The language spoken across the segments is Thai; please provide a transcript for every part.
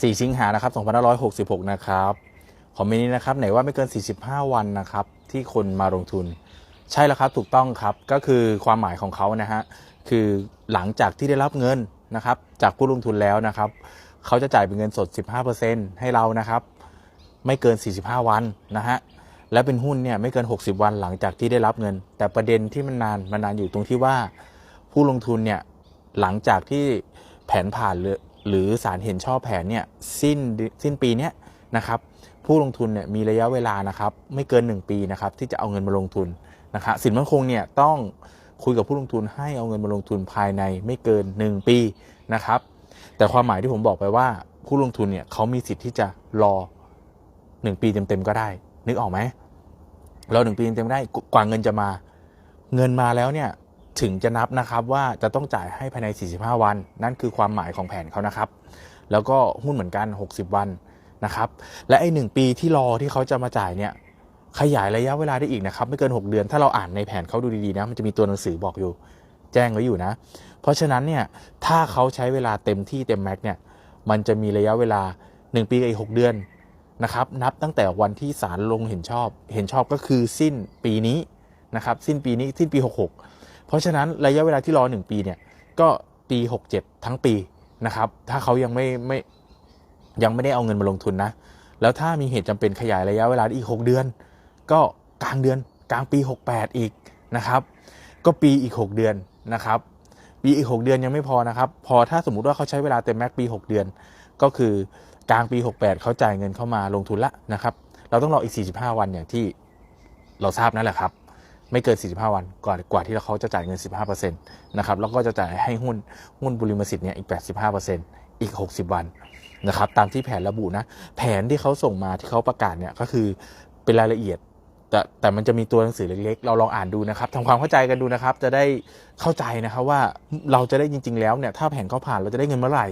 4 สิงหานะครับ2566 นะครับคอมเมนต์นี้นะครับไหนว่าไม่เกิน 45 วันนะครับ ที่คนมาลงทุน ใช่แล้วครับถูกต้องครับก็คือความหมายของเขานะฮะคือหลังจากที่ได้รับเงินนะครับจากผู้ลงทุนแล้วนะครับ เขาจะจ่ายเป็นเงินสด 15%ให้เรานะครับ ไม่เกิน 45 วันนะฮะและเป็นหุ้นเนี่ยไม่เกิน 60 วันหลังจากที่ได้รับเงิน แต่ประเด็นที่มันนานมันนานอยู่ตรงที่ว่า ผู้ลงทุนเนี่ยหลังจากที่แผนผ่าน หรือหรือศาลเห็นชอบแผนเนี่ยสิ้นสิ้นปีเนี้ยนะครับผู้ลงทุนเนี่ยมีระยะเวลานะครับไม่เกิน 1 ปีนะครับที่จะเอาเงินมาลงทุนนะครับสินมั่นคงเนี่ยต้องคุยกับผู้ลงทุนให้เอาเงินมาลงทุนภายในไม่เกิน 1 ปีนะครับแต่ความหมายที่ผมบอกไปว่าผู้ลงทุนเนี่ยเขามีสิทธิ์ที่จะรอ 1 ปีเต็มๆก็ได้ นึกออกไหมรอหนึ่งปีเต็มๆได้กว่าเงินจะมา เงินมาแล้วเนี่ย ถึงจะนับนะครับว่าจะต้องจ่ายให้ภายใน 45 วัน นั่นคือความหมายของแผนเขานะครับ แล้วก็หุ้นเหมือนกัน 60 วันนะครับ และไอ้หปีที่รอที่เขาจะมาจ่ายเนี่ยขยายระยะเวลาได้อีกนะครับไม่เกิน 6 เดือน ถ้าเราอ่านในแผนเขาดูดีๆนะมันจะมีตัวหนังสือบอกอยู่ แจ้งไว้อยู่นะ เพราะฉะนั้นเนี่ยถ้าเขาใช้เวลาเต็มที่เต็มแม็กเนี่ยมันจะมีระยะเวลา 1 ปีกับอีก 6 เดือนนะครับนับตั้งแต่วันที่ศาลลงเห็นชอบ เห็นชอบก็คือสิ้นปีนี้นะครับสิ้นปีนี้สิ้นปี 66 เพราะฉะนั้นระยะเวลาที่รอ 1 ปีเนี่ยก็ปี 67 ทั้งปีนะครับถ้าเขายังไม่ไม่ยังไม่ได้เอาเงินมาลงทุนนะแล้วถ้ามีเหตุจำเป็นขยายระยะเวลาอีก 6 เดือน ก็กลางเดือนกลางปี 68 อีกนะครับ ก็ปีอีก 6 เดือนนะครับปีอีก 6 เดือนยังไม่พอนะครับ พอถ้าสมมุติว่าเขาใช้เวลาเต็มแม็กปี 6 เดือน ก็คือกลางปี 68 เขาจ่ายเงินเข้ามาลงทุนละนะครับ เราต้องรออีก 45 วันอย่างที่เราทราบนั่นแหละครับ ไม่เกิน 45 วันกว่ากว่าที่เขาจะจ่ายเงิน 15%นะครับแล้วก็จะจ่ายให้หุ้นหุ้นบุริมสิทธิ์เนี่ยอีก 85%อีก 60 วันนะครับตามที่แผนระบุนะ แผนที่เขาส่งมาที่เขาประกาศเนี่ยก็คือเป็นรายละเอียด แต่แต่มันจะมีตัวหนังสือเล็กๆ เราลองอ่านดูนะครับทำความเข้าใจกันดูนะครับ จะได้เข้าใจนะครับว่าเราจะได้จริง ๆ แล้วเนี่ยถ้าแผนเขาผ่านเราจะได้เงินเมื่อไหร่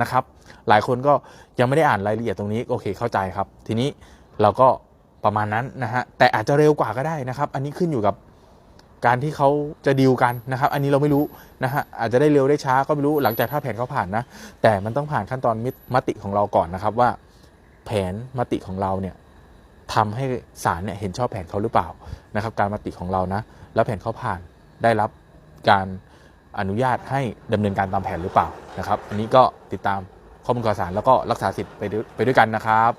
นะครับ หลายคนก็ยังไม่ได้อ่านรายละเอียดตรงนี้โอเคเข้าใจครับ ทีนี้เราก็ ประมาณนั้นนะฮะแต่อาจจะเร็วกว่าก็ได้นะครับ อันนี้ขึ้นอยู่กับการที่เขาจะดีลกันนะครับ อันนี้เราไม่รู้นะฮะอาจจะได้เร็วได้ช้าก็ไม่รู้หลังจากถ้าแผนเขาผ่านนะ แต่มันต้องผ่านขั้นตอนมิมติของเราก่อนนะครับว่า แผนมติของเราเนี่ยทำให้ศาลเนี่ยเห็นชอบแผนเขาหรือเปล่านะครับ การมติของเรานะ แล้วแผนเขาผ่านได้รับการอนุญาตให้ดำเนินการตามแผนหรือเปล่านะครับ อันนี้ก็ติดตามข้อมูลข่าวสารแล้วก็รักษาสิทธิ์ไปด้วยไปด้วยกันนะครับ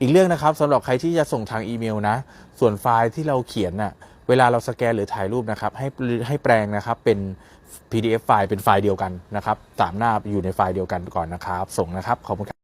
อีกเรื่องนะครับสำหรับใครที่จะส่งทางอีเมลนะ ส่วนไฟล์ที่เราเขียนน่ะเวลาเราสแกนหรือถ่ายรูปนะครับให้ให้แปลงนะครับเป็น PDF ไฟล์เป็นไฟล์เดียวกันนะครับสามหน้าอยู่ในไฟล์เดียวกันก่อนนะครับ ส่งนะครับขอบคุณครับ